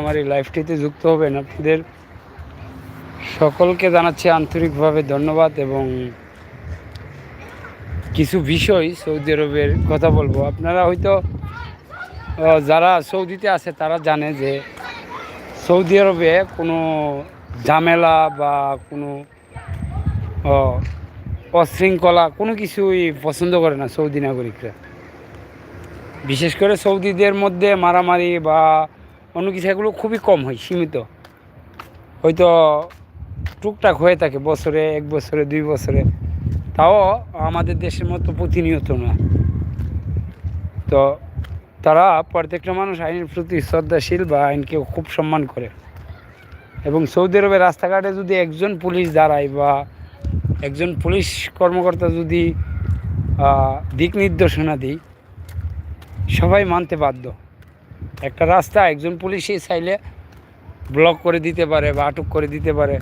আমার এই লাইফটিতে যুক্ত হবেন আপনাদের সকলকে জানাচ্ছি আন্তরিকভাবে ধন্যবাদ এবং কিছু বিষয় সৌদি আরবের কথা বলব। আপনারা হয়তো যারা সৌদিতে আছে, তারা জানে যে সৌদি আরবে কোনো ঝামেলা বা কোনো অশৃঙ্খলা কোনো কিছুই পছন্দ করে না সৌদি নাগরিকরা। বিশেষ করে সৌদিদের মধ্যে মারামারি বা অন্য এগুলো খুবই কম হয়, সীমিত। হয়তো টুকটাক হয়ে থাকে, বছরে এক বছরে, দুই বছরে। তাও আমাদের দেশের মতো প্রতিনিয়ত না। তো তারা প্রত্যেকটা মানুষ আইনের প্রতি শ্রদ্ধাশীল বা আইনকে খুব সম্মান করে। এবং সৌদি আরবের রাস্তাঘাটে যদি একজন পুলিশ দাঁড়ায় বা একজন পুলিশ কর্মকর্তা যদি দিক নির্দেশনা দিই সবাই মানতে বাধ্য। একটা রাস্তা, একজন পুলিশই চাইলে ব্লক করে দিতে পারে বা আটক করে দিতে পারে।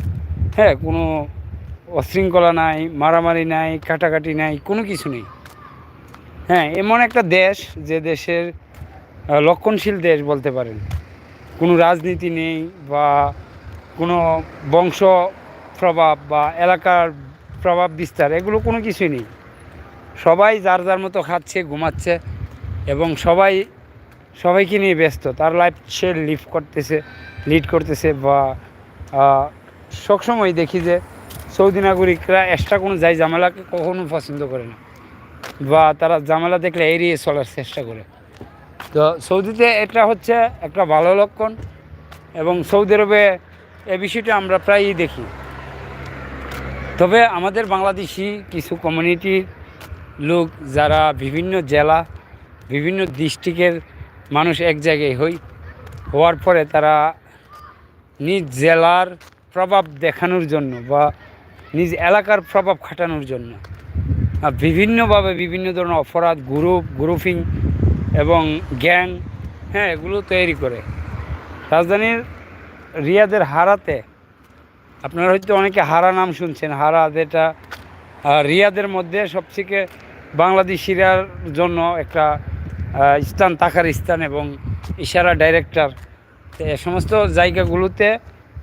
হ্যাঁ কোনো অশৃঙ্খলা নাই, মারামারি নাই, কাটাকাটি নাই, কোনো কিছু নেই। হ্যাঁ এমন একটা দেশ যে দেশের লক্ষণশীল দেশ বলতে পারেন। কোনো রাজনীতি নেই বা কোনো বংশ প্রভাব বা এলাকার প্রভাব বিস্তার, এগুলো কোনো কিছুই নেই। সবাই যার যার মতো খাচ্ছে, ঘুমাচ্ছে এবং সবাই সবাইকে নিয়ে ব্যস্ত। তার লাইফ সে লিভ করতেছে লিড করতেছে বা সবসময় দেখি যে সৌদি নাগরিকরা এক্সট্রা কোনো যাই ঝামেলাকে কখনো পছন্দ করে না। বা তারা ঝামেলা দেখলে এড়িয়ে চলার চেষ্টা করে। তো সৌদিতে এটা হচ্ছে একটা ভালো লক্ষণ এবং সৌদি আরবে এ বিষয়টা আমরা প্রায়ই দেখি। তবে আমাদের বাংলাদেশি কিছু কমিউনিটির লোক যারা বিভিন্ন জেলা, বিভিন্ন ডিস্ট্রিক্টের মানুষ এক জায়গায় হই, হওয়ার পরে তারা নিজ জেলার প্রভাব দেখানোর জন্য বা নিজ এলাকার প্রভাব খাটানোর জন্য বিভিন্নভাবে বিভিন্ন ধরনের অপরাধ গ্রুপ গ্রুপিং এবং গ্যাং হ্যাঁ এগুলো তৈরি করে। রাজধানীর রিয়াদের হারাতে, আপনারা হয়তো অনেকে হারা নাম শুনছেন, হারা যেটা রিয়াদের মধ্যে সবথেকে বাংলাদেশিরার জন্য একটা স্থান থাকার স্থান এবং ইশারা ডাইরেক্টর এ সমস্ত জায়গাগুলোতে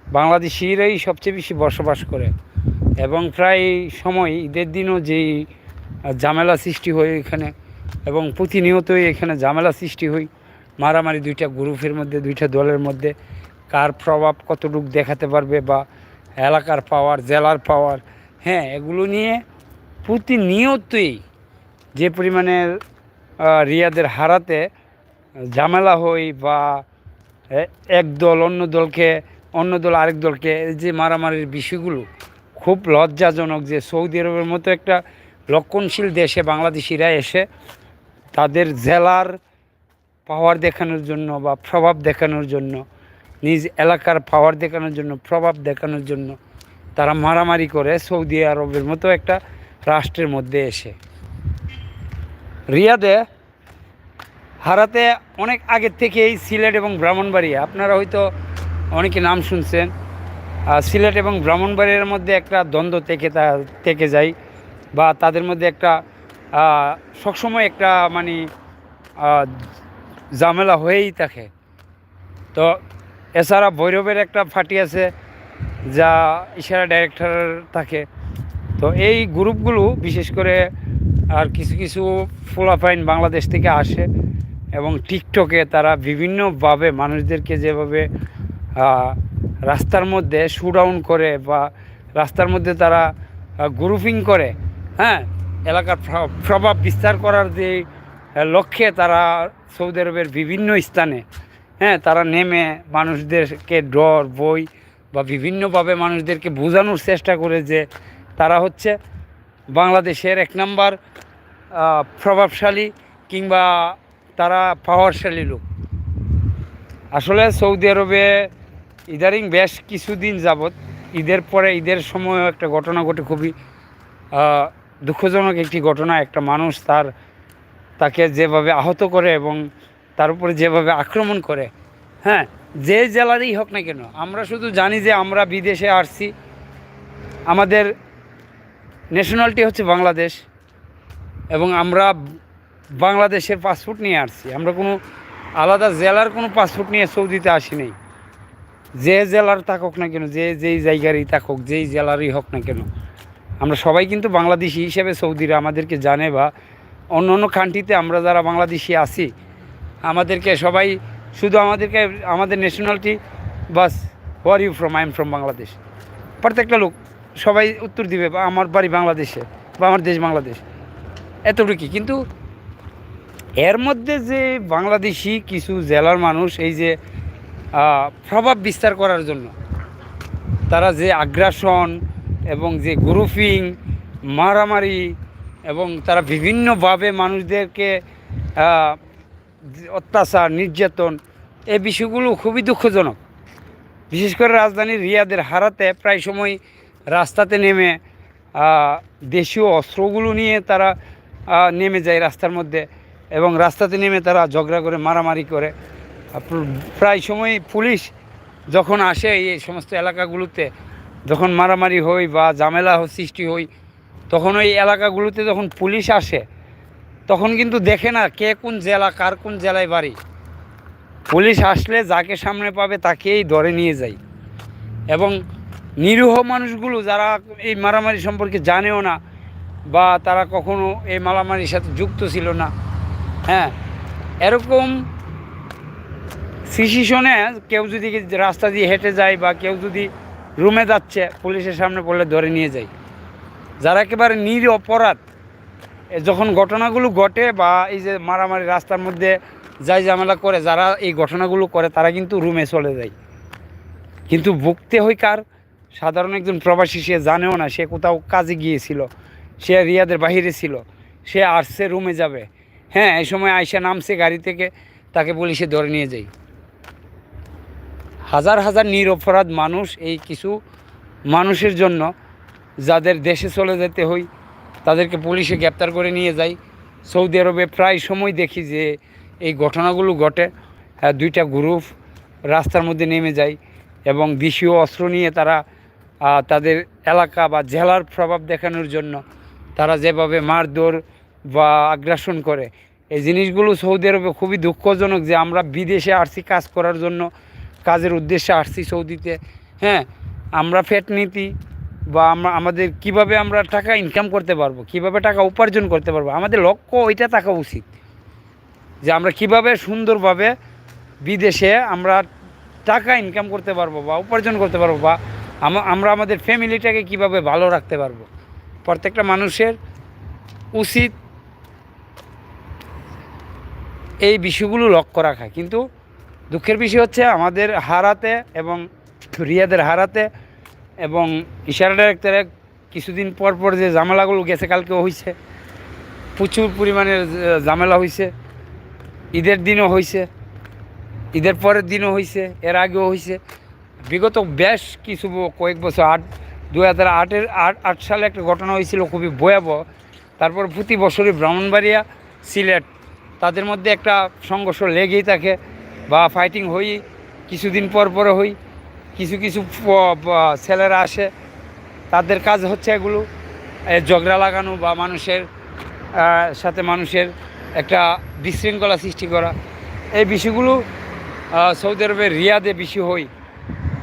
বাংলাদেশিরাই সবচেয়ে বেশি বসবাস করে। এবং প্রায় সময় ঈদের দিনও যেই ঝামেলা সৃষ্টি হয় এখানে এবং প্রতিনিয়তই এখানে ঝামেলা সৃষ্টি হয়। মারামারি দুইটা গ্রুপের মধ্যে দুইটা দলের মধ্যে। কার প্রভাব কতটুকু দেখাতে পারবে বা এলাকার পাওয়ার জেলার পাওয়ার হ্যাঁ এগুলো নিয়ে প্রতিনিয়তই যে পরিমাণে আহ, রিয়াদের হারাতে ঝামেলা হই বা এক দল অন্য দলকে, অন্য দল আরেক দলকে, এই যে মারামারির বিষয়গুলো খুব লজ্জাজনক যে সৌদি আরবের মতো একটা লক্ষণশীল দেশে বাংলাদেশিরা এসে তাদের জেলার পাওয়ার দেখানোর জন্য বা প্রভাব দেখানোর জন্য, নিজ এলাকার পাওয়ার দেখানোর জন্য, প্রভাব দেখানোর জন্য তারা মারামারি করে সৌদি আরবের মতো একটা রাষ্ট্রের মধ্যে এসে। রিয়াদে, হারাতে অনেক আগের থেকেই সিলেট এবং ব্রাহ্মণবাড়িয়া আপনারা হয়তো অনেকে নাম শুনছেন। সিলেট এবং ব্রাহ্মণবাড়িয়ার মধ্যে একটা দ্বন্দ্ব থেকে তা, থেকে যায় বা তাদের মধ্যে একটা সবসময় একটা মানে ঝামেলা হয়েই থাকে। তো এছাড়া ভৈরবের একটা ফাটি আছে যা ইশারা ডাইরেক্টর থাকে। তো এই গ্রুপগুলো বিশেষ করে আর কিছু কিছু ফোলাফাইন বাংলাদেশ থেকে আসে এবং টিকটকে তারা বিভিন্নভাবে মানুষদেরকে যেভাবে রাস্তার মধ্যে শুডাউন করে বা রাস্তার মধ্যে তারা গ্রুপিং করে হ্যাঁ? এলাকার প্রভাব বিস্তার করার যে লক্ষ্যে তারা সৌদি আরবের বিভিন্ন স্থানে হ্যাঁ? তারা নেমে মানুষদেরকে ডর, বই বা বিভিন্নভাবে মানুষদেরকে বোঝানোর চেষ্টা করে যে তারা হচ্ছে বাংলাদেশের এক নাম্বার প্রভাবশালী কিংবা তারা পাওয়ারশালী লোক। আসলে সৌদি আরবে ইদারিং বেশ কিছুদিন যাবৎ ঈদের পরে ঈদের সময় একটা ঘটনা ঘটে, খুবই দুঃখজনক একটি ঘটনা। একটা মানুষ তার, তাকে যেভাবে আহত করে এবং তার উপরে যেভাবে আক্রমণ করে হ্যাঁ যে জেলারই হোক না কেন, আমরা শুধু জানি যে আমরা বিদেশে আসছি। আমাদের ন্যাশনালিটি হচ্ছে বাংলাদেশ। এবং আমরা বাংলাদেশের পাসপোর্ট নিয়ে আসছি। আমরা কোনো আলাদা জেলার কোনো পাসপোর্ট নিয়ে সৌদিতে আসি নাই যে জেলার থাকুক না কেন, যে যেই জায়গারই থাকুক, যেই জেলারই হোক না কেন, আমরা সবাই কিন্তু বাংলাদেশি হিসেবে সৌদিরা আমাদেরকে জানে বা অন্য অন্য কান্ট্রিতে আমরা যারা বাংলাদেশি আছি, আমাদেরকে সবাই শুধু আমাদেরকে, আমাদের nationality bus where you from I am from Bangladesh. প্রত্যেকটা লোক সবাই উত্তর দিবে, বা আমার বাড়ি বাংলাদেশে, বা আমার দেশ বাংলাদেশ। এতটুকুই কিন্তু এর মধ্যে যে বাংলাদেশি কিছু জেলার মানুষ এই যে প্রভাব বিস্তার করার জন্য, তারা যে আগ্রাসন এবং যে গ্রুপিং, মারামারি এবং তারা বিভিন্নভাবে মানুষদেরকে অত্যাচার, নির্যাতন এই বিষয়গুলো খুবই দুঃখজনক। বিশেষ করে রাজধানীর রিয়াদের হারাতে প্রায় সময় রাস্তাতে নেমে দেশীয় অস্ত্রগুলো নিয়ে তারা নেমে যায় রাস্তার মধ্যে এবং রাস্তাতে নেমে তারা ঝগড়া করে, মারামারি করে। প্রায় সময় পুলিশ যখন আসে এই সমস্ত এলাকাগুলোতে, যখন মারামারি হই বা ঝামেলা হ- সৃষ্টি হয় তখন ওই এলাকাগুলোতে যখন পুলিশ আসে, তখন কিন্তু দেখে না কে কোন জেলা, কার কোন জেলায় বাড়ি। পুলিশ আসলে যাকে সামনে পাবে তাকেই ধরে নিয়ে যায়। এবং নিরীহ মানুষগুলো যারা এই মারামারি সম্পর্কে জানেও না বা তারা কখনো এই মারামারির সাথে যুক্ত ছিল না। হ্যাঁ এরকম সিচুয়েশনে কেউ যদি রাস্তা দিয়ে হেঁটে যায় বা কেউ যদি রুমে যাচ্ছে, পুলিশের সামনে পড়লে ধরে নিয়ে যায়। যারা একেবারে নির অপরাধ যখন ঘটনাগুলো ঘটে বা এই যে মারামারি রাস্তার মধ্যে যাই ঝামেলা করে, যারা এই ঘটনাগুলো করে, তারা কিন্তু রুমে চলে যায়। কিন্তু ভুগতে হয় কার সাধারণ একজন প্রবাসী, সে জানেও না, সে কোথাও কাজে গিয়েছিল। সে রিয়াদের বাহিরে ছিল। সে আসছে রুমে যাবে। হ্যাঁ এই সময় আয়সা নামছে গাড়ি থেকে, তাকে পুলিশে ধরে নিয়ে যায় হাজার হাজার নিরপরাধ মানুষ এই কিছু মানুষের জন্য যাদের দেশে চলে যেতে হয় তাদেরকে পুলিশে গ্রেপ্তার করে নিয়ে যায় সৌদি আরবে প্রায় সময় দেখি যে এই ঘটনাগুলো ঘটে। দুইটা গ্রুপ রাস্তার মধ্যে নেমে যায় এবং দেশীয় অস্ত্র নিয়ে তারা তাদের এলাকা বা জেলার প্রভাব দেখানোর জন্য তারা যেভাবে মারধর বা আগ্রাসন করে, এই জিনিসগুলো সৌদি আরবে খুবই দুঃখজনক যে আমরা বিদেশে আসছি কাজ করার জন্য, কাজের উদ্দেশ্যে আসছি সৌদিতে। হ্যাঁ আমরা ফ্যাট নীতি বা আমরা, আমাদের কীভাবে আমরা টাকা ইনকাম করতে পারব, কীভাবে টাকা উপার্জন করতে পারব, আমাদের লক্ষ্য ওইটা থাকা উচিত। যে আমরা কীভাবে সুন্দরভাবে বিদেশে আমরা টাকা ইনকাম করতে পারব বা উপার্জন করতে পারব বা আম- আমরা আমাদের ফ্যামিলিটাকে কীভাবে ভালো রাখতে পারব। প্রত্যেকটা মানুষের উচিত এই বিষয়গুলো লক্ষ্য রাখা। কিন্তু দুঃখের বিষয় হচ্ছে আমাদের হারাতে এবং রিয়াদের হারাতে এবং ইশারা ডাইরেক্টরে কিছুদিন পর পর যে ঝামেলাগুলো গেছে কালকেও হয়েছে প্রচুর পরিমাণে ঝামেলা হয়েছে ঈদের দিনও হয়েছে ঈদের পরের দিনও হয়েছে এর আগেও হয়েছে বিগত বেশ কিছু কয়েক বছর, আট দু হাজার আটের আট আট সালে একটা ঘটনা হয়েছিল খুবই ভয়াবহ। তারপর প্রতি বছরই ব্রাহ্মণবাড়িয়া, সিলেট, তাদের মধ্যে একটা সংঘর্ষ লেগেই থাকে বা ফাইটিং হই কিছুদিন পর পরে হই, কিছু কিছু ছেলেরা আসে, তাদের কাজ হচ্ছে এগুলো ঝগড়া লাগানো বা মানুষের সাথে মানুষের একটা বিশৃঙ্খলা সৃষ্টি করা। এই বিষয়গুলো সৌদি আরবের রিয়াদে বেশি হই।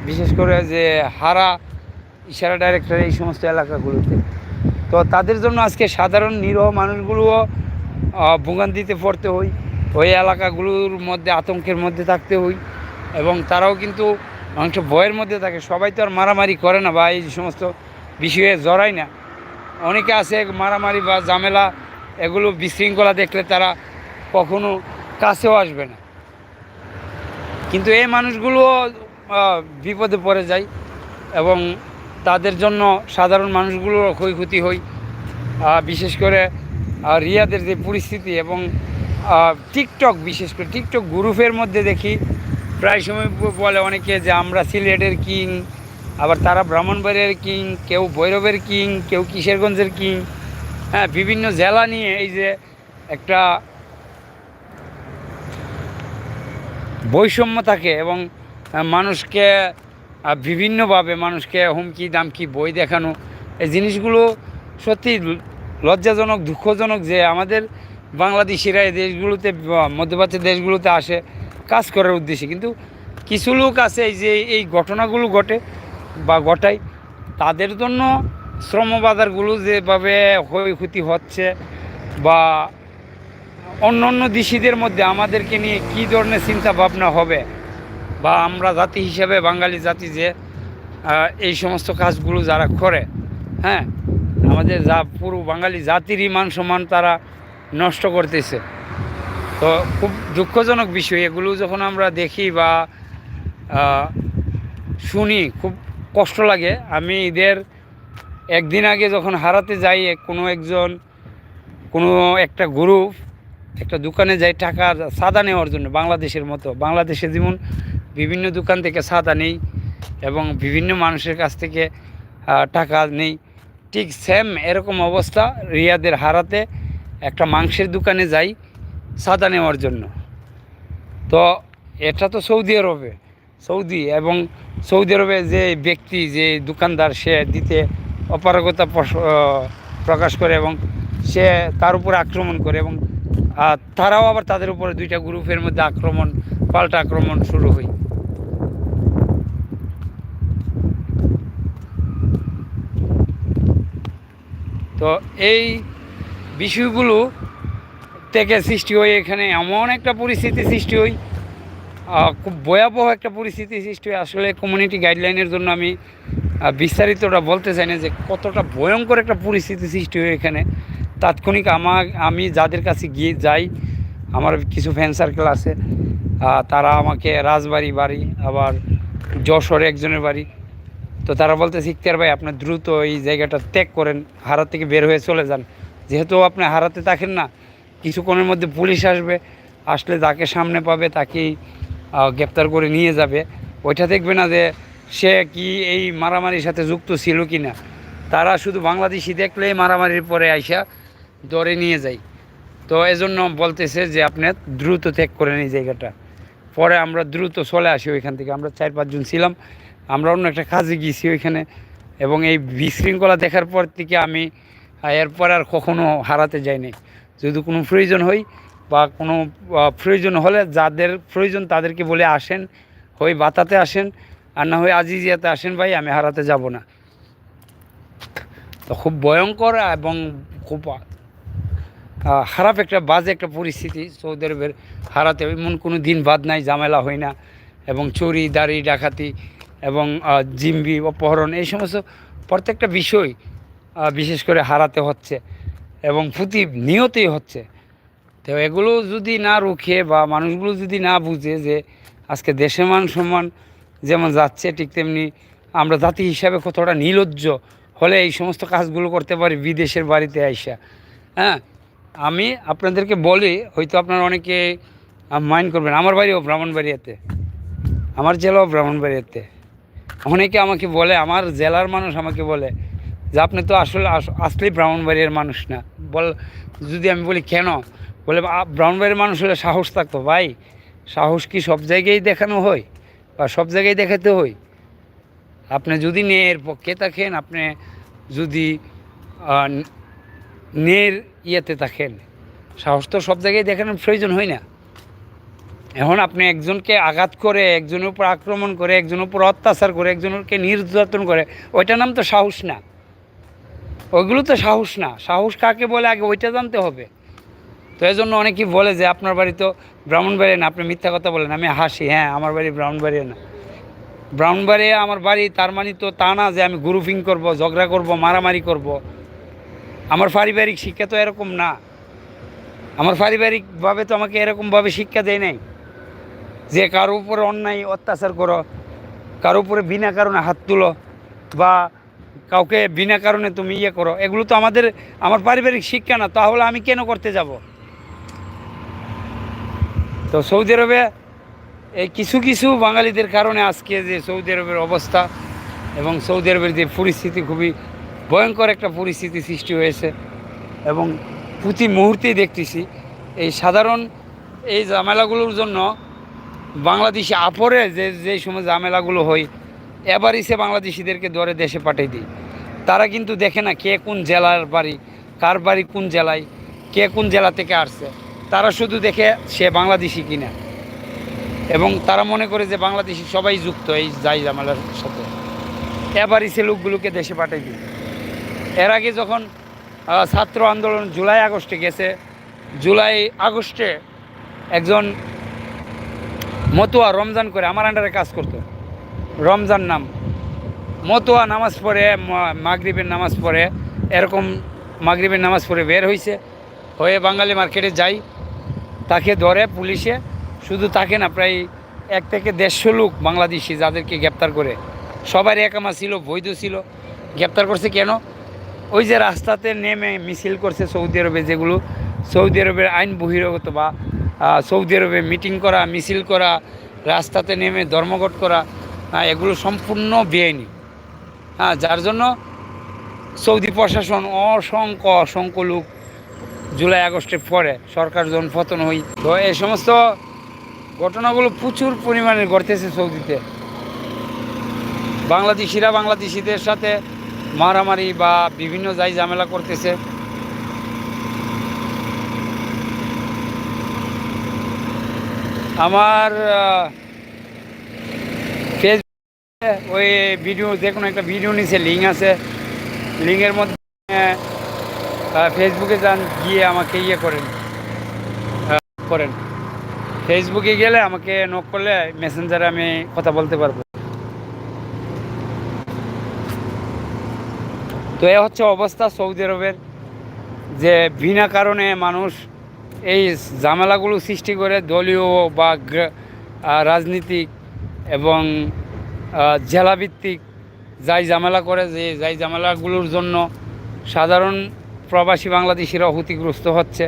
বিশেষ করে যে হারা ইশারা ডাইরেক্টর এই সমস্ত এলাকাগুলোতে। তো তাদের জন্য আজকে সাধারণ নিরহ মানুষগুলোও ভোগান্তিতে পড়তে হই। ওই এলাকাগুলোর মধ্যে আতঙ্কের মধ্যে থাকতে হই। এবং তারাও কিন্তু অনেকটা ভয়ের মধ্যে থাকে। সবাই তো আর মারামারি করে না বা এই সমস্ত বিষয়ে জড়ায় না। অনেকে আছে মারামারি বা ঝামেলা এগুলো বিশৃঙ্খলা দেখলে তারা কখনো কাছেও আসবে না। কিন্তু এই মানুষগুলো আহ, বিপদে পড়ে যায়। এবং তাদের জন্য সাধারণ মানুষগুলোর ক্ষয়ক্ষতি হয়। বিশেষ করে রিয়াদের যে পরিস্থিতি এবং টিকটক বিশেষ করে, টিকটক গ্রুপের মধ্যে দেখি, প্রায় সময় বলে অনেকে যে আমরা সিলেটের কিং, আবার তারা ব্রাহ্মণবাড়িয়ার কিং, কেউ ভৈরবের কিং, কেউ কিশোরগঞ্জের কিং হ্যাঁ বিভিন্ন জেলা নিয়ে এই যে একটা বৈষম্য থাকে এবং মানুষকে বিভিন্নভাবে মানুষকে হুমকি, দামকি, বই দেখানো, এই জিনিসগুলো সত্যি লজ্জাজনক, দুঃখজনক যে আমাদের বাংলাদেশিরা এই দেশগুলোতে মধ্যপ্রাচ্যের দেশগুলোতে আসে, কাজ করার উদ্দেশ্যে। কিন্তু কিছু লোক আছে এই যে এই ঘটনাগুলো ঘটে বা ঘটায়, তাদের জন্য শ্রম বাজারগুলো যেভাবে ক্ষয়ক্ষতি হচ্ছে বা অন্য অন্য দিশিদের মধ্যে আমাদেরকে নিয়ে কী ধরনের চিন্তা ভাবনা হবে বা আমরা জাতি হিসেবে, বাঙালি জাতি যে এই সমস্ত কাজগুলো যারা করে হ্যাঁ আমাদের যা পুরো বাঙালি জাতিরই মান সম্মান তারা নষ্ট করতেছে। তো খুব দুঃখজনক বিষয়, এগুলো যখন আমরা দেখি বা শুনি, খুব কষ্ট লাগে। আমি ঈদের একদিন আগে যখন হারাতে যাই কোনো একজন, কোনো একটা গ্রুপ একটা দোকানে যাই টাকা সাদা নেওয়ার জন্য, বাংলাদেশের মতো, বাংলাদেশে যেমন বিভিন্ন দোকান থেকে সাদা নেই এবং বিভিন্ন মানুষের কাছ থেকে টাকা নেই। ঠিক সেম এরকম অবস্থা রিয়াদের হারাতে একটা মাংসের দোকানে যাই সাদা নেওয়ার জন্য। তো এটা তো সৌদি আরবে, সৌদি এবং সৌদি আরবে যে ব্যক্তি, যে দোকানদার সে দিতে অপারগতা প্রকাশ করে এবং সে তার উপরে আক্রমণ করে এবং তারাও আবার তাদের উপরে দুইটা গ্রুপের মধ্যে আক্রমণ, পাল্টা আক্রমণ শুরু হয়। তো এই বিষয়গুলো থেকে সৃষ্টি হয় এখানে। এমন একটা পরিস্থিতি সৃষ্টি হয় খুব ভয়াবহ একটা পরিস্থিতি সৃষ্টি হয়। আসলে কমিউনিটি গাইডলাইনের জন্য আমি বিস্তারিতটা বলতে চাই না যে কতটা ভয়ঙ্কর একটা পরিস্থিতি সৃষ্টি হয় এখানে। তাৎক্ষণিক আমার, আমি যাদের কাছে গিয়ে যাই, আমার কিছু ফ্যান সার্কেল আছে তারা আমাকে রাজবাড়ি বাড়ি, আবার যশোরে একজনের বাড়ি তো তারা বলতে ইখতিয়ার ভাই, আপনি দ্রুত এই জায়গাটা ত্যাগ করেন, হারা থেকে বের হয়ে চলে যান। যেহেতু আপনি হারাতে থাকেন না, কিছুক্ষণের মধ্যে পুলিশ আসবে, আসলে যাকে সামনে পাবে তাকেই গ্রেপ্তার করে নিয়ে যাবে। ওইটা দেখবে না যে সে কি এই মারামারির সাথে যুক্ত ছিল কি না তারা শুধু বাংলাদেশি দেখলেই মারামারির পরে আইসা দরে নিয়ে যায়। তো এজন্য বলতেছে যে, আপনি দ্রুত ত্যাগ করেন এই জায়গাটা। পরে আমরা দ্রুত চলে আসি ওইখান থেকে। আমরা চার পাঁচজন ছিলাম। আমরা অন্য একটা কাজে গিয়েছি ওইখানে, এবং এই বিশৃঙ্খলা দেখার পর থেকে আমি, এরপর আর কখনো হারাতে যাইনি। যদি কোনো প্রয়োজন হয় বা কোনো প্রয়োজন হলে যাদের প্রয়োজন তাদেরকে বলে আসেন হয় বাতাতে আসেন, আর না হয় আজিজিয়াতে আসেন, ভাই, আমি হারাতে যাব না। তো খুব ভয়ঙ্কর এবং খুব খারাপ একটা, বাজে একটা পরিস্থিতি সৌদি আরবের হারাতে। এমন কোনো দিন বাদ নাই, ঝামেলা হয় না, এবং চুরি, দাড়ি, ডাকাতি এবং জিম্বি অপহরণ এই সমস্ত প্রত্যেকটা বিষয় বিশেষ করে হারাতে হচ্ছে এবং প্রতি নিয়তেই হচ্ছে। তো এগুলো যদি না রুখে বা মানুষগুলো যদি না বুঝে যে আজকে দেশে মান সম্মান যেমন যাচ্ছে, ঠিক তেমনি আমরা জাতি হিসাবে কতটা নির্লজ্জ হলে এই সমস্ত কাজগুলো করতে পারি বিদেশের বাড়িতে আইসা। হ্যাঁ আমি আপনাদেরকে বলি, হয়তো আপনারা অনেকে মাইন্ড করবেন, আমার বাড়িও ব্রাহ্মণবাড়িয়াতে। আমার জেলাও ব্রাহ্মণবাড়িয়াতে। অনেকে আমাকে বলে আমার জেলার মানুষ আমাকে বলে যে আপনি তো আসলে আস- আসলেই ব্রাহ্মণবাড়িয়ার মানুষ না। বল যদি আমি বলি কেন? বলে "আ- ব্রাহ্মণবাড়ির মানুষ হলে সাহস থাকতো ভাই। সাহস কি সব জায়গায় দেখানো হয় বা সব জায়গায় দেখাতে হয়? আপনি যদি ন্যায়ের পক্ষে থাকেন আপনি যদি আহ, ন্যায়ের ইয়েতে থাকেন সাহস তো সব জায়গায় দেখানোর প্রয়োজন হয় না। এখন আপনি একজনকে আঘাত করে, একজনের উপর আক্রমণ করে, একজনের উপর অত্যাচার করে, একজনকে নির্যাতন করে, ওইটার নাম তো সাহস না। ওইগুলো তো সাহস না। সাহস কাকে বলে আগে ওইটা জানতে হবে। তো এই জন্য অনেকেই বলে যে, আপনার বাড়ি তো ব্রাহ্মণবাড়ি না। আপনি মিথ্যা কথা বলেন, আমি হাসি। হ্যাঁ আমার বাড়ি ব্রাহ্মণবাড়ি না। ব্রাহ্মণবাড়িয়া আমার বাড়ি, তার মানে তো তা না যে আমি গ্রুপিং করব, ঝগড়া করব, মারামারি করব। আমার পারিবারিক শিক্ষা তো এরকম না। আমার পারিবারিকভাবে তো আমাকে এরকমভাবে শিক্ষা দেয় নাই। যে কারও উপরে অন্যায়, অত্যাচার করো, কারও উপরে বিনা কারণে হাত তুলো বা কাউকে বিনা কারণে তুমি ইয়ে করো, এগুলো তো আমাদের, আমার পারিবারিক শিক্ষা না, তাহলে আমি কেন করতে যাব? তো সৌদি আরবে এই কিছু কিছু বাঙালিদের কারণে আজকে যে সৌদি আরবের অবস্থা এবং সৌদি আরবের যে পরিস্থিতি খুবই ভয়ঙ্কর একটা পরিস্থিতি সৃষ্টি হয়েছে এবং প্রতি মুহূর্তেই দেখতেছি এই সাধারণ এই ঝামেলাগুলোর জন্য বাংলাদেশি আপরে যে যে সময় ঝামেলাগুলো হয়, এবারই সে বাংলাদেশিদেরকে ধরে দেশে পাঠিয়ে দিই। তারা কিন্তু দেখে না কে কোন জেলার বাড়ি, কার বাড়ি কোন জেলায়, কে কোন জেলা থেকে আসছে। তারা শুধু দেখে সে বাংলাদেশি কিনা। এবং তারা মনে করে যে বাংলাদেশি সবাই যুক্ত এই যাই জামালার সাথে। এবারই সে লোকগুলোকে দেশে পাঠিয়ে দিই। এর আগে যখন ছাত্র আন্দোলন জুলাই আগস্টে গেছে, জুলাই আগস্টে একজন মতুয়া রমজান করে আমার আন্ডারে কাজ করতো। রমজান নাম। মতুয়া নামাজ পড়ে মাগরিবের নামাজ পড়ে, এরকম মাগরিবের নামাজ পড়ে বের হয়েছে হয়ে বাঙালি মার্কেটে যাই, তাকে ধরে পুলিশে। শুধু তাকে না, প্রায় এক থেকে দেড়শো লোক বাংলাদেশি যাদেরকে গ্রেপ্তার করে। সবার একামা ছিল, বৈধ ছিল। গ্রেপ্তার করছে কেন? ওই যে রাস্তাতে নেমে মিছিল করছে সৌদি আরবে যেগুলো, সৌদি আরবের আইন বহিরগত বা সৌদি আরবে মিটিং করা, মিছিল করা, রাস্তাতে নেমে ধর্মঘট করা এগুলো সম্পূর্ণ বেআইনি। হ্যাঁ যার জন্য সৌদি প্রশাসন অসংখ্য অসংখ্য লোক জুলাই আগস্টের পরে সরকার যখন পতন হই। তো এই সমস্ত ঘটনাগুলো প্রচুর পরিমাণে ঘটতেছে সৌদিতে। বাংলাদেশিরা বাংলাদেশিদের সাথে মারামারি বা বিভিন্ন যাই ঝামেলা করতেছে। আমার ফেসবুকে ওই ভিডিও যে কোনো একটা ভিডিও নিচে লিঙ্ক আছে। লিঙ্কের মধ্যে ফেসবুকে যান, গিয়ে আমাকে ইয়ে করেন। করেন। ফেসবুকে গেলে আমাকে নক করলে মেসেঞ্জারে আমি কথা বলতে পারব। তো এ হচ্ছে অবস্থা সৌদি আরবের। যে বিনা কারণে মানুষ এই ঝামেলাগুলো সৃষ্টি করে দলীয় বা রাজনীতিক এবং জেলাভিত্তিক যাই ঝামেলা করে যে যাই ঝামেলাগুলোর জন্য সাধারণ প্রবাসী বাংলাদেশিরা ক্ষতিগ্রস্ত হচ্ছে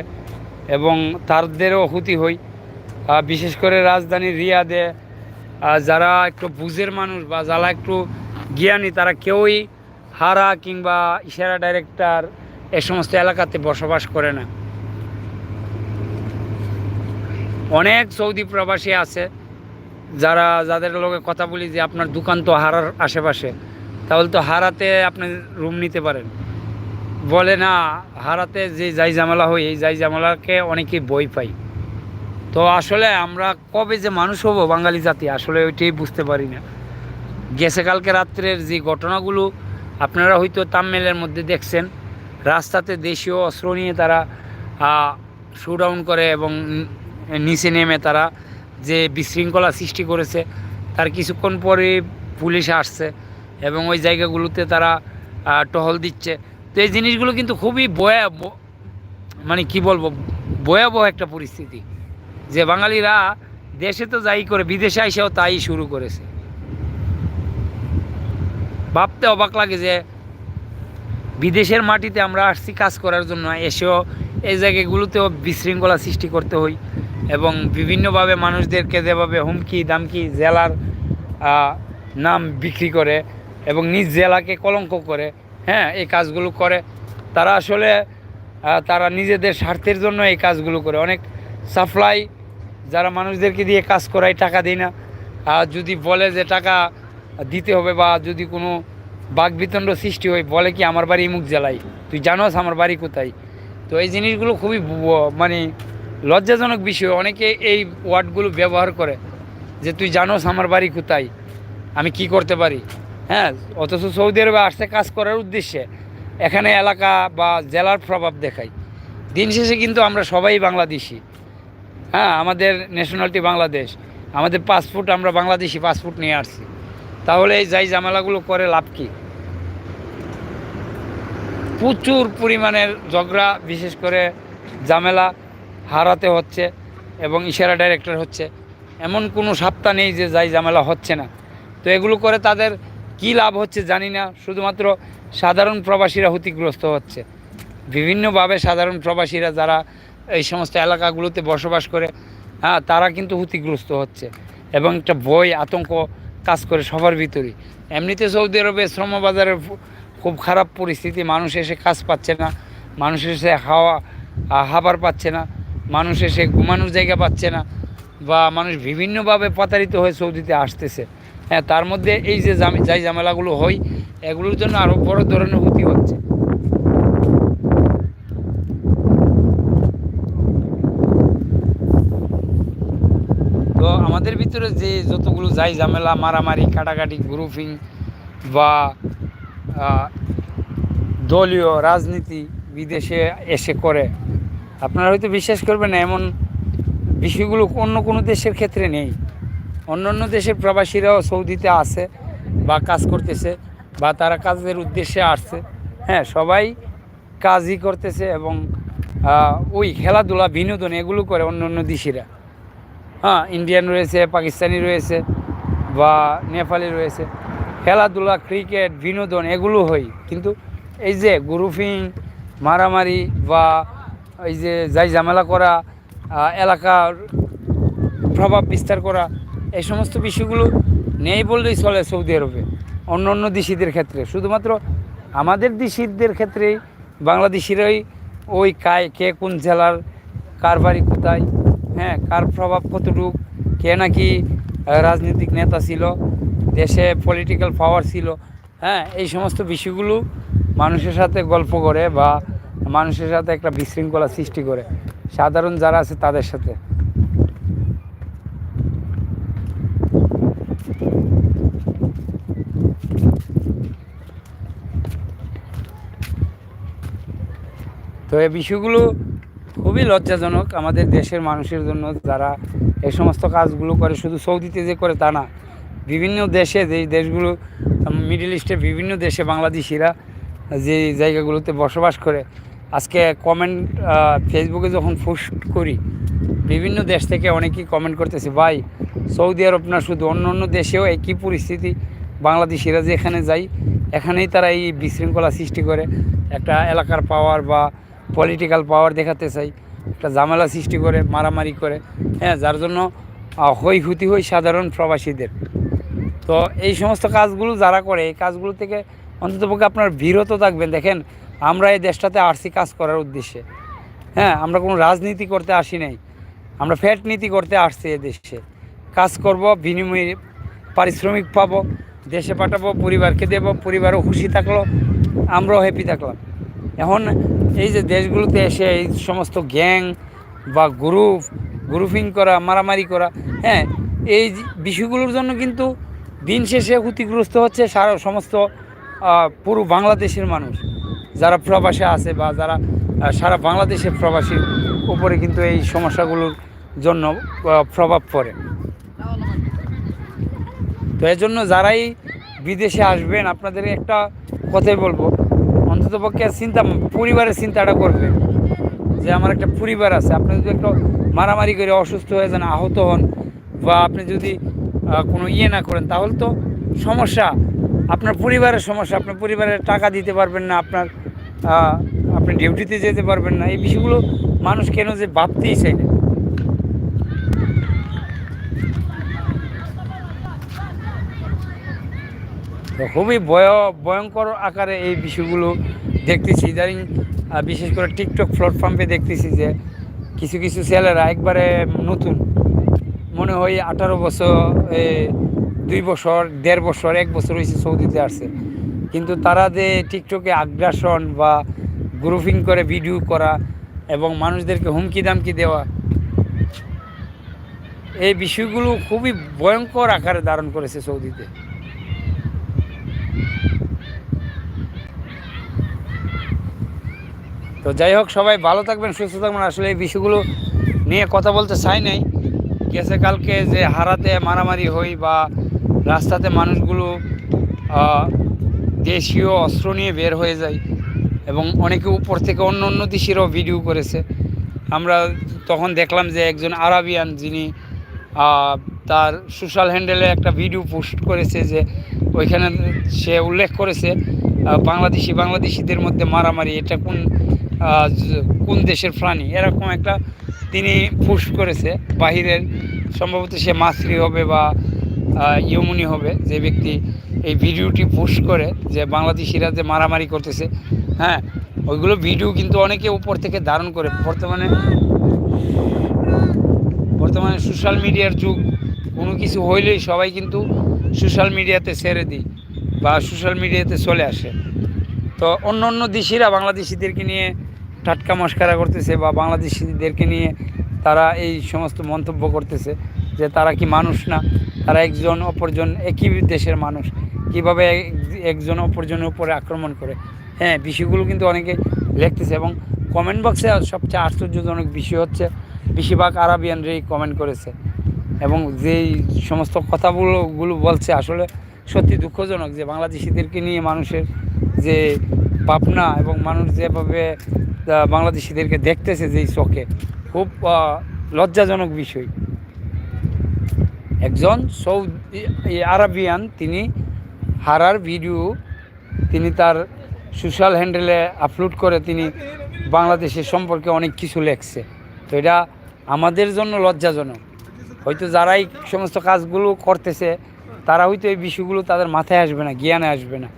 এবং তাদেরও ক্ষতি হই। বিশেষ করে রাজধানী রিয়াদে যারা একটু বুঝের মানুষ বা যারা একটু জ্ঞানী, তারা কেউই হারা কিংবা ইশারা ডাইরেক্টর এ সমস্ত এলাকাতে বসবাস করে না। অনেক সৌদি প্রবাসী আছে, যারা, যাদের লোকে কথা বলি যে আপনার দোকান তো হারার আশেপাশে, তাহলে তো হারাতে আপনি রুম নিতে পারেন। বলে না, হারাতে যে যাই ঝামেলা হয়, এই যাই ঝামেলাকে অনেকেই বই পাই তো আসলে আমরা কবে যে মানুষ হব বাঙালি জাতি, আসলে ওইটাই বুঝতে পারি না। গেছে কালকে রাত্রের যে ঘটনাগুলো, আপনারা হয়তো তামমেলের মধ্যে দেখছেন, রাস্তাতে দেশীয় অস্ত্র নিয়ে তারা শোডাউন করে এবং নিচে নেমে তারা যে বিশৃঙ্খলা সৃষ্টি করেছে, তার কিছুক্ষণ পরে পুলিশ আসছে এবং ওই জায়গাগুলোতে তারা টহল দিচ্ছে। তো এই জিনিসগুলো কিন্তু খুবই বয়া মানে কি বলব, ভয়াবহ একটা পরিস্থিতি। যে বাঙালিরা দেশে তো যাই করে, বিদেশে এসেও তাই শুরু করেছে। ভাবতে অবাক লাগে যে বিদেশের মাটিতে আমরা আসছি কাজ করার জন্য, এসেও এই জায়গাগুলোতেও বিশৃঙ্খলা সৃষ্টি করতে হই এবং বিভিন্নভাবে মানুষদেরকে যেভাবে হুমকি, দামকি জেলার নাম বিক্রি করে এবং নিজ জেলাকে কলঙ্ক করে হ্যাঁ এই কাজগুলো করে। তারা আসলে তারা নিজেদের স্বার্থের জন্য এই কাজগুলো করে। অনেক সাপ্লাই যারা মানুষদেরকে দিয়ে কাজ করায় টাকা দেয় না। আর যদি বলে যে টাকা দিতে হবে বা যদি কোনো বাঘবিতণ্ড সৃষ্টি হয়, বলে কি, আমার বাড়ি মুখ জেলায়? তুই জানোস আমার বাড়ি কোথায়? তো এই জিনিসগুলো খুবই মানে লজ্জাজনক বিষয়। অনেকে এই ওয়ার্ডগুলো ব্যবহার করে যে, তুই জানোস আমার বাড়ি কোথায়? আমি কি করতে পারি? হ্যাঁ অথচ সৌদি আরবে আসতে কাজ করার উদ্দেশ্যে এখানে এলাকা বা জেলার প্রভাব দেখায়। দিন শেষে কিন্তু আমরা সবাই বাংলাদেশি। হ্যাঁ আমাদের ন্যাশনালিটি বাংলাদেশ। আমাদের পাসপোর্ট আমরা বাংলাদেশি পাসপোর্ট নিয়ে আসছি। তাহলে এই যাই ঝামেলাগুলো করে লাভ কি? প্রচুর পরিমাণের ঝগড়া, বিশেষ করে ঝামেলা হারাতে হচ্ছে এবং ইশারা ডাইরেক্টর হচ্ছে। এমন কোনো সপ্তাহ নেই যে যাই ঝামেলা হচ্ছে না। তো এগুলো করে তাদের কি লাভ হচ্ছে জানি না। শুধুমাত্র সাধারণ প্রবাসীরা ক্ষতিগ্রস্ত হচ্ছে। বিভিন্নভাবে সাধারণ প্রবাসীরা যারা এই সমস্ত এলাকাগুলোতে বসবাস করে হ্যাঁ তারা কিন্তু ক্ষতিগ্রস্ত হচ্ছে এবং একটা ভয়, আতঙ্ক কাজ করে সবার ভিতরেই। এমনিতে সৌদি আরবে শ্রমবাজারের খুব খারাপ পরিস্থিতি মানুষ এসে কাজ পাচ্ছে না মানুষ এসে হাওয়া আহ, খাবার পাচ্ছে না মানুষ এসে ঘুমানোর জায়গা পাচ্ছে না বা মানুষ বিভিন্নভাবে প্রতারিত হয়ে সৌদিতে আসতেছে। হ্যাঁ তার মধ্যে এই যে যাই ঝামেলাগুলো হয় এগুলোর জন্য আরও বড় ধরনের ক্ষতি হচ্ছে। তো আমাদের ভিতরে যে যতগুলো যাই ঝামেলা মারামারি কাটাকাটি গ্রুপিং বা দলীয় রাজনীতি বিদেশে এসে করে। আপনারা হয়তো বিশ্বাস করবেন না, এমন বিষয়গুলো অন্য কোনো দেশের ক্ষেত্রে নেই। অন্য অন্য দেশের প্রবাসীরাও সৌদিতে আছে বা কাজ করতেছে বা তারা কাজের উদ্দেশ্যে আসছে। হ্যাঁ সবাই কাজই করতেছে এবং ওই খেলাধুলা, বিনোদন এগুলো করে অন্য অন্য দেশিরা। হ্যাঁ ইন্ডিয়ান রয়েছে, পাকিস্তানি রয়েছে বা নেপালি রয়েছে। খেলাধুলা, ক্রিকেট, বিনোদন এগুলো হয় কিন্তু এই যে গ্রুপিং, মারামারি বা এই যে যাই ঝামেলা করা এলাকার প্রভাব বিস্তার করা, এই সমস্ত বিষয়গুলো নেই বললেই চলে সৌদি আরবে, অন্য অন্য দেশিদের ক্ষেত্রে। শুধুমাত্র আমাদের দেশিদের ক্ষেত্রেই, বাংলাদেশিরাই ওই কায়, কে কোন জেলার, কার বাড়ি কোথায় হ্যাঁ কার প্রভাব কতটুক, কে নাকি রাজনৈতিক নেতা ছিল দেশে পলিটিক্যাল পাওয়ার ছিল হ্যাঁ এই সমস্ত বিষয়গুলো মানুষের সাথে গল্প করে বা মানুষের সাথে একটা বিশৃঙ্খলা সৃষ্টি করে। সাধারণ যারা আছে তাদের সাথে। তো এই বিষয়গুলো খুবই লজ্জাজনক আমাদের দেশের মানুষের জন্য যারা এই সমস্ত কাজগুলো করে, শুধু সৌদিতে যে করে তা না বিভিন্ন দেশে, যে দেশগুলো মিডল ইস্টে বিভিন্ন দেশে বাংলাদেশিরা যে জায়গাগুলোতে বসবাস করে, আজকে কমেন্ট ফেসবুকে যখন পোস্ট করি, বিভিন্ন দেশ থেকে অনেকেই কমেন্ট করতেছে, ভাই সৌদি আরব না, শুধু অন্য অন্য দেশেও একই পরিস্থিতি, বাংলাদেশিরা যে এখানে যাই এখানেই তারা এই বিশৃঙ্খলা সৃষ্টি করে, একটা এলাকার পাওয়ার বা পলিটিক্যাল পাওয়ার দেখাতে চাই, একটা ঝামেলা সৃষ্টি করে, মারামারি করে। হ্যাঁ যার জন্য ক্ষয়ক্ষতি হয় সাধারণ প্রবাসীদের। তো এই সমস্ত কাজগুলো যারা করে, এই কাজগুলো থেকে অন্ততপক্ষে আপনার বিরত থাকবেন। দেখেন, আমরা এই দেশটাতে আসছি কাজ করার উদ্দেশ্যে। হ্যাঁ আমরা কোনো রাজনীতি করতে আসি নাই। আমরা ফ্যাট নীতি করতে আসছি এ দেশে। কাজ করব, বিনিময়ে পারিশ্রমিক পাব, দেশে পাঠাবো, পরিবারকে দেব, পরিবারও খুশি থাকল, আমরাও হ্যাপি থাকলাম। এখন এই যে দেশগুলোতে এসে এই সমস্ত গ্যাং বা গ্রুপ, গ্রুপিং করা, মারামারি করা হ্যাঁ এই বিষয়গুলোর জন্য কিন্তু দিন শেষে ক্ষতিগ্রস্ত হচ্ছে সারা সমস্ত পুরো বাংলাদেশের মানুষ। যারা প্রবাসে আছে বা যারা সারা বাংলাদেশের প্রবাসীর উপরে কিন্তু এই সমস্যাগুলোর জন্য প্রভাব পড়ে। তো এর জন্য যারাই বিদেশে আসবেন, আপনাদের একটা কথাই বলব, অন্ততপক্ষে চিন্তা, পরিবারের চিন্তাটা করবে। যে আমার একটা পরিবার আছে, আপনি যদি একটু মারামারি করে অসুস্থ হয়ে যান, আহত হন, বা আপনি যদি কোনো ইয়ে না করেন, তাহলে তো সমস্যা। আপনার পরিবারের সমস্যা, আপনার পরিবারের টাকা দিতে পারবেন না, আপনার আপনি ডিউটিতে যেতে পারবেন না, এই বিষয়গুলো মানুষ কেন যে ভাবতেই চাই না? খুবই ভয়, ভয়ঙ্কর আকারে এই বিষয়গুলো দেখতেছি। ইদানিং বিশেষ করে টিকটক প্ল্যাটফর্মে দেখতেছি যে কিছু কিছু ছেলেরা একবারে নতুন মনে হয় আঠারো বছর দুই বছর, দেড় বছর, এক বছর হয়েছে সৌদিতে আসছে। কিন্তু তারা যে টিকটকে আগ্রাসন বা গ্রুপিং করে ভিডিও করা এবং মানুষদেরকে হুমকি দামকি দেওয়া, এই বিষয়গুলো খুবই ভয়ঙ্কর আকারে ধারণ করেছে সৌদিতে। তো যাই হোক, সবাই ভালো থাকবেন, সুস্থ থাকবেন। আসলে এই বিষয়গুলো নিয়ে কথা বলতে চাই নাই। গেছে কালকে যে হারাতে মারামারি হই বা রাস্তাতে মানুষগুলো দেশীয় অস্ত্র নিয়ে বের হয়ে যায় এবং অনেকে উপর থেকে অন্য অন্য দেশেরও ভিডিও করেছে। আমরা তখন দেখলাম যে একজন আরাবিয়ান যিনি তার সোশ্যাল হ্যান্ডেলে একটা ভিডিও পোস্ট করেছে যে ওইখানে সে উল্লেখ করেছে বাংলাদেশি বাংলাদেশিদের মধ্যে মারামারি, এটা কোন কোন দেশের প্রাণী? এরকম একটা তিনি পোস্ট করেছে। বাহিরের সম্ভবত সে মাসরি হবে বা ইয়মনি হবে। যে ব্যক্তি এই ভিডিওটি পোস্ট করে যে বাংলাদেশিরা যে মারামারি করতেছে হ্যাঁ ওইগুলো ভিডিও কিন্তু অনেকে উপর থেকে ধারণ করে। বর্তমানে বর্তমানে সোশ্যাল মিডিয়ার যুগ, কোনো কিছু হইলেই সবাই কিন্তু সোশ্যাল মিডিয়াতে ছেড়ে দিই বা সোশ্যাল মিডিয়াতে চলে আসে। তো অন্য অন্য দেশিরা বাংলাদেশিদেরকে নিয়ে টাটকা মস্কারা করতেছে বা বাংলাদেশিদেরকে নিয়ে তারা এই সমস্ত মন্তব্য করতেছে যে তারা কি মানুষ না? তারা একজন অপরজন একই দেশের মানুষ। কীভাবে এক- একজন অপরজনের উপরে আক্রমণ করে? হ্যাঁ বিষয়গুলো কিন্তু অনেকে লিখতেছে এবং কমেন্ট বক্সে সবচেয়ে আশ্চর্যজনক বিষয় হচ্ছে, বেশিরভাগ আরাবিয়ানরাই কমেন্ট করেছে। এবং যেই সমস্ত কথাগুলো, গুলো বলছে আসলে সত্যি দুঃখজনক যে বাংলাদেশিদেরকে নিয়ে মানুষের যে ভাবনা এবং মানুষ যেভাবে বাংলাদেশিদেরকে দেখতেছে যেই চোখে, খুব লজ্জাজনক বিষয়। একজন সৌদি আরাবিয়ান, তিনি হারার ভিডিও, তিনি তার সোশ্যাল হ্যান্ডেলে আপলোড করে তিনি বাংলাদেশের সম্পর্কে অনেক কিছু লেখছে। তো এটা আমাদের জন্য লজ্জাজনক। হয়তো যারা এই সমস্ত কাজগুলো করতেছে, তারা হয়তো এই বিষয়গুলো তাদের মাথায় আসবে না, জ্ঞানে আসবে না।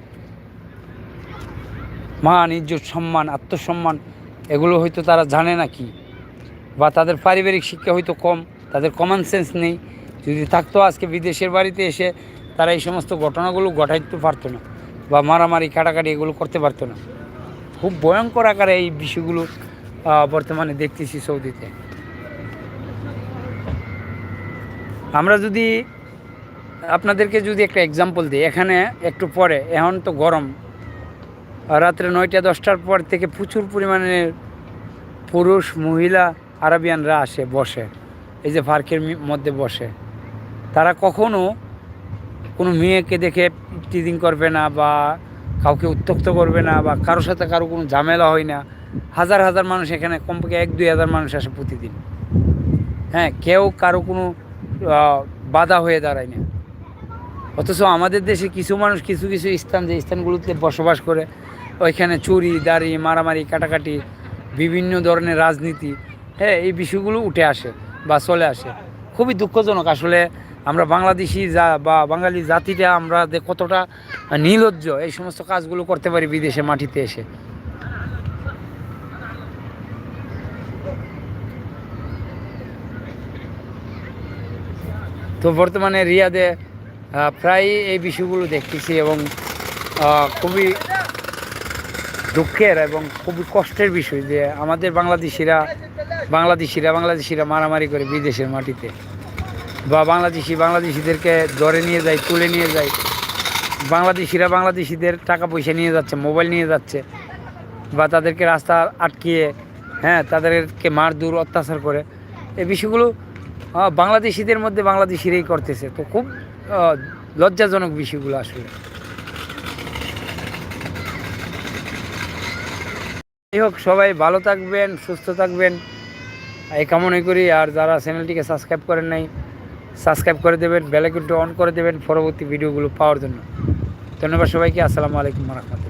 মান, ইজ্জত, সম্মান, আত্মসম্মান, এগুলো হয়তো তারা জানে না কি? বা তাদের পারিবারিক শিক্ষা হয়তো কম, তাদের কমন সেন্স নেই। যদি থাকতো আজকে বিদেশের বাড়িতে এসে তারা এই সমস্ত ঘটনাগুলো ঘটাইতে পারতো না বা মারামারি, কাটাকাটি এগুলো করতে পারতো না। খুব ভয়ঙ্কর আকারে এই বিষয়গুলো বর্তমানে দেখতেছি সৌদিতে। আমরা যদি, আপনাদেরকে যদি একটা এক্সাম্পল দিই, এখানে একটু পরে, এখন তো গরম। রাত্রে নয়টা, দশটার পর থেকে প্রচুর পরিমাণে পুরুষ, মহিলা, আরবিয়ানরা আসে, বসে। এই যে পার্কের মধ্যে বসে। তারা কখনো কোনো মেয়েকে দেখে টিদিং করবে না বা কাউকে উত্তক্ত করবে না বা কারোর সাথে কারও কোনো ঝামেলা হয় না। হাজার হাজার মানুষ এখানে কমপক্ষে এক, দুই হাজার মানুষ আসে প্রতিদিন। হ্যাঁ কেউ কারও কোনো বাধা হয়ে দাঁড়ায় না। অথচ আমাদের দেশে কিছু মানুষ কিছু কিছু স্থান, যে স্থানগুলোতে বসবাস করে ওইখানে চুরি, দাড়ি, মারামারি, কাটাকাটি, বিভিন্ন ধরনের রাজনীতি হ্যাঁ এই বিষয়গুলো উঠে আসে বা চলে আসে। খুবই দুঃখজনক আসলে আমরা বাংলাদেশি যা বা বাঙালি জাতিটা আমরা যে কতটা নির্লজ্জ এই সমস্ত কাজগুলো করতে পারি বিদেশে মাটিতে এসে। তো বর্তমানে রিয়াদে প্রায় এই বিষয়গুলো দেখতেছি এবং খুবই দুঃখের এবং খুবই কষ্টের বিষয় যে আমাদের বাংলাদেশিরা বাংলাদেশিরা বাংলাদেশিরা মারামারি করে বিদেশের মাটিতে। বা বাংলাদেশি, বাংলাদেশিদেরকে ধরে নিয়ে যায়, তুলে নিয়ে যায়। বাংলাদেশিরা বাংলাদেশিদের টাকা পয়সা নিয়ে যাচ্ছে, মোবাইল নিয়ে যাচ্ছে। বা তাদেরকে রাস্তা আটকিয়ে হ্যাঁ তাদেরকে মারধর, অত্যাচার করে। এই বিষয়গুলো বাংলাদেশিদের মধ্যে বাংলাদেশিরাই করতেছে। তো খুব লজ্জাজনক বিষয়গুলো আসলে। যাই হোক, সবাই ভালো থাকবেন, সুস্থ থাকবেন। এই কামনাই করি, আর যারা চ্যানেলটিকে সাবস্ক্রাইব করেন নাই, সাবস্ক্রাইব করে দেবেন বেলাইকনটি অন করে দেবেন পরবর্তী ভিডিওগুলো পাওয়ার জন্য। ধন্যবাদ সবাইকে, আসসালামু আলাইকুম রহমতুল্লাহ।